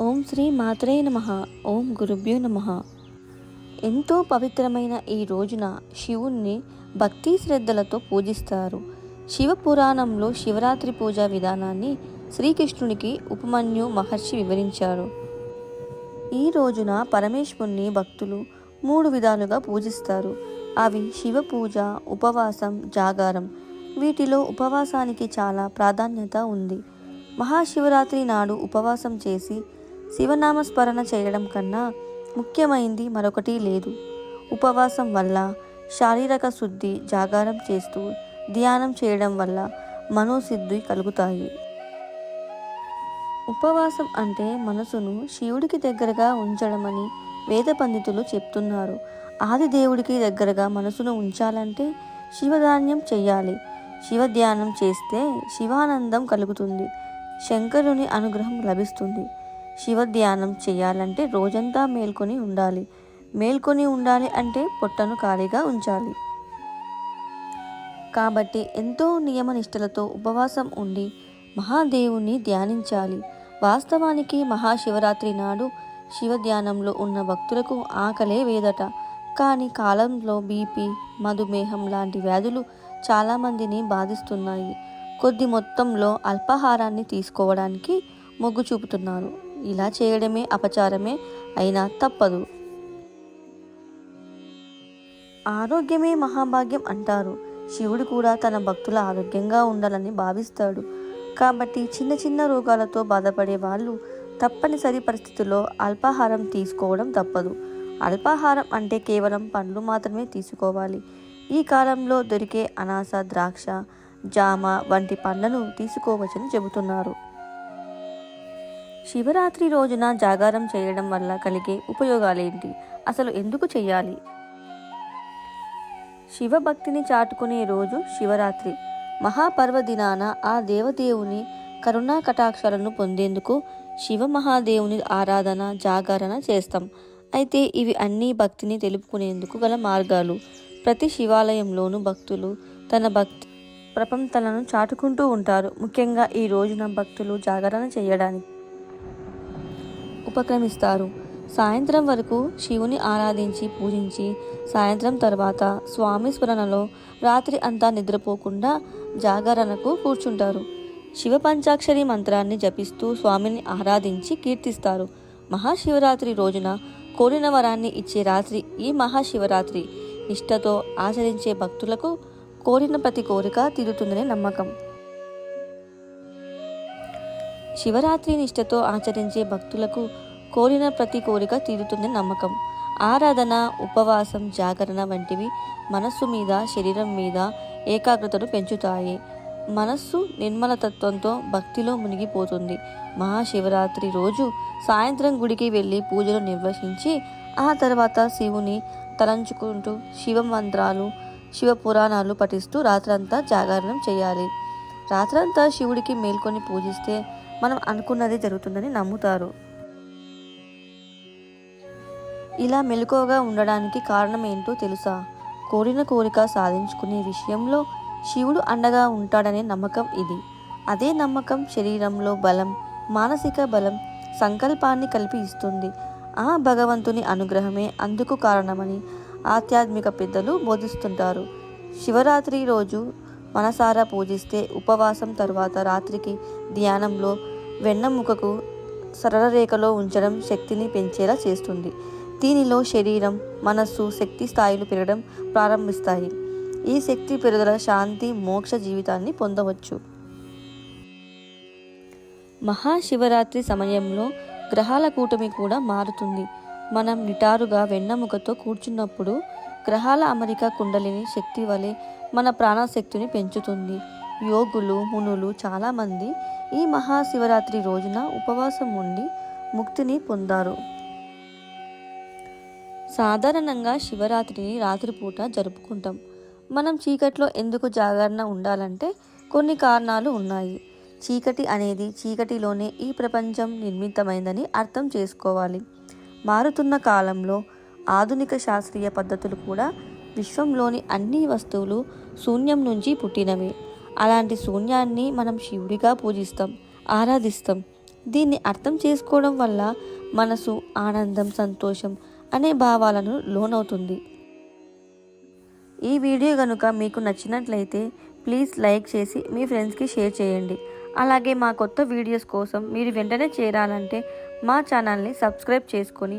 ఓం శ్రీ మాత్రే నమ. ఓం గురుభ్యో నమ. ఎంతో పవిత్రమైన ఈ రోజున శివుణ్ణి భక్తి శ్రద్ధలతో పూజిస్తారు. శివ పురాణంలో శివరాత్రి పూజా విధానాన్ని శ్రీకృష్ణునికి ఉపమన్యు మహర్షి వివరించారు. ఈ రోజున పరమేశ్వరుని భక్తులు మూడు విధాలుగా పూజిస్తారు. అవి శివ పూజ ఉపవాసం జాగారం. వీటిలో ఉపవాసానికి చాలా ప్రాధాన్యత ఉంది. మహాశివరాత్రి నాడు ఉపవాసం చేసి శివనామస్మరణ చేయడం కన్నా ముఖ్యమైంది మరొకటి లేదు. ఉపవాసం వల్ల శారీరక శుద్ధి జాగారం చేస్తూ ధ్యానం చేయడం వల్ల మనోసిద్ధి కలుగుతాయి. ఉపవాసం అంటే మనసును శివుడికి దగ్గరగా ఉంచడమని వేద పండితులు చెప్తున్నారు. ఆది దేవుడికి దగ్గరగా మనసును ఉంచాలంటే శివధాన్యం చేయాలి. శివ ధ్యానం చేస్తే శివానందం కలుగుతుంది. శంకరుని అనుగ్రహం లభిస్తుంది. శివ ధ్యానం చేయాలంటే రోజంతా మేల్కొని ఉండాలి. మేల్కొని ఉండాలి అంటే పొట్టను ఖాళీగా ఉంచాలి. కాబట్టి ఎంతో నియమనిష్టలతో ఉపవాసం ఉండి మహాదేవుని ధ్యానించాలి. వాస్తవానికి మహాశివరాత్రి నాడు శివ ధ్యానంలో ఉన్న భక్తులకు ఆకలే వేదట. కానీ కాలంలో బీపీ మధుమేహం లాంటి వ్యాధులు చాలామందిని బాధిస్తున్నాయి. కొద్ది మొత్తంలో అల్పాహారాన్ని తీసుకోవడానికి మొగ్గు చూపుతున్నారు. ఇలా చేయడమే అపచారమే అయినా తప్పదు. ఆరోగ్యమే మహాభాగ్యం అంటారు. శివుడు కూడా తన భక్తుల ఆరోగ్యంగా ఉండాలని భావిస్తాడు. కాబట్టి చిన్న చిన్న రోగాలతో బాధపడే వాళ్ళు తప్పనిసరి పరిస్థితుల్లో అల్పాహారం తీసుకోవడం తప్పదు. అల్పాహారం అంటే కేవలం పండ్లు మాత్రమే తీసుకోవాలి. ఈ కాలంలో దొరికే అనాస ద్రాక్ష జామ వంటి పండ్లను తీసుకోవచ్చని చెబుతున్నారు. శివరాత్రి రోజున జాగారం చేయడం వల్ల కలిగే ఉపయోగాలేంటి? అసలు ఎందుకు చేయాలి శివభక్తిని చాటుకునే రోజు శివరాత్రి. మహాపర్వదినాన ఆ దేవదేవుని కరుణా కటాక్షాలను పొందేందుకు శివ మహాదేవుని ఆరాధన జాగరణ చేస్తాం. అయితే ఇవి అన్నీ భక్తిని తెలుపుకునేందుకు గల మార్గాలు. ప్రతి శివాలయంలోనూ భక్తులు తన భక్తి ప్రపంచాలను చాటుకుంటూ ఉంటారు. ముఖ్యంగా ఈ రోజున భక్తులు జాగరణ చేయడానికి. ఉపక్రమిస్తారు. సాయంత్రం వరకు శివుని ఆరాధించి పూజించి సాయంత్రం తర్వాత స్వామి స్మరణలో రాత్రి అంతా నిద్రపోకుండా జాగరణకు కూర్చుంటారు. శివ పంచాక్షరి మంత్రాన్ని జపిస్తూ స్వామిని ఆరాధించి కీర్తిస్తారు. మహాశివరాత్రి రోజున కోరిన వరాన్ని ఇచ్చే రాత్రి ఈ మహాశివరాత్రి. నిష్టతో ఆచరించే భక్తులకు కోరిన ప్రతి కోరిక తీరుతుందనే నమ్మకం. శివరాత్రి నిష్టతో ఆచరించే భక్తులకు కోరిన ప్రతి కోరిక తీరుతుందని నమ్మకం. ఆరాధన ఉపవాసం జాగరణ వంటివి మనస్సు మీద శరీరం మీద ఏకాగ్రతను పెంచుతాయి. మనస్సు నిర్మలతత్వంతో భక్తిలో మునిగిపోతుంది. మహాశివరాత్రి రోజు సాయంత్రం గుడికి వెళ్ళి పూజలు నిర్వహించి ఆ తర్వాత శివుని తలంచుకుంటూ శివ మంత్రాలు శివ పురాణాలు పఠిస్తూ రాత్రంతా జాగరణం చేయాలి. రాత్రంతా శివుడికి మేల్కొని పూజిస్తే మనం అనుకున్నది జరుగుతుందని నమ్ముతారు. ఇలా మెలకువగా ఉండడానికి కారణం ఏంటో తెలుసా? కోరిన కోరిక సాధించుకునే విషయంలో శివుడు అండగా ఉంటాడనే నమ్మకం ఇది. అదే నమ్మకం శరీరంలో బలం మానసిక బలం సంకల్పాన్ని కలిపి ఇస్తుంది. ఆ భగవంతుని అనుగ్రహమే అందుకు కారణమని ఆధ్యాత్మిక పెద్దలు బోధిస్తుంటారు. శివరాత్రి రోజు మనసారా పూజిస్తే ఉపవాసం తర్వాత రాత్రికి ధ్యానంలో వెన్నముకకు సరళరేఖలో ఉంచడం శక్తిని పెంచేలా చేస్తుంది. దీనిలో శరీరం మనస్సు శక్తి స్థాయిలు పెరగడం ప్రారంభిస్తాయి. ఈ శక్తి పెరుగుదల శాంతి మోక్ష జీవితాన్ని పొందవచ్చు. మహాశివరాత్రి సమయంలో గ్రహాల కూటమి కూడా మారుతుంది. మనం నిటారుగా వెన్నముకతో కూర్చున్నప్పుడు గ్రహాల అమరిక కుండలిని శక్తి వలె మన ప్రాణశక్తిని పెంచుతుంది. యోగులు మునులు చాలామంది ఈ మహాశివరాత్రి రోజున ఉపవాసం ఉండి ముక్తిని పొందారు. సాధారణంగా శివరాత్రిని రాత్రిపూట జరుపుకుంటాం. మనం చీకట్లో ఎందుకు జాగరణ ఉండాలంటే కొన్ని కారణాలు ఉన్నాయి. చీకటి అనేది చీకటిలోనే ఈ ప్రపంచం నిర్మితమైందని అర్థం చేసుకోవాలి. మారుతున్న కాలంలో ఆధునిక శాస్త్రీయ పద్ధతులు కూడా విశ్వంలోని అన్ని వస్తువులు శూన్యం నుంచి పుట్టినవి. అలాంటి శూన్యాన్ని మనం శివుడిగా పూజిస్తాం ఆరాధిస్తాం. దీన్ని అర్థం చేసుకోవడం వల్ల మనసు ఆనందం సంతోషం అనే భావాలను లోనవుతుంది. ఈ వీడియో కనుక మీకు నచ్చినట్లయితే ప్లీజ్ లైక్ చేసి మీ ఫ్రెండ్స్కి షేర్ చేయండి. అలాగే మా కొత్త వీడియోస్ కోసం మీరు వెంటనే చేరాలంటే మా ఛానల్ని సబ్స్క్రైబ్ చేసుకొని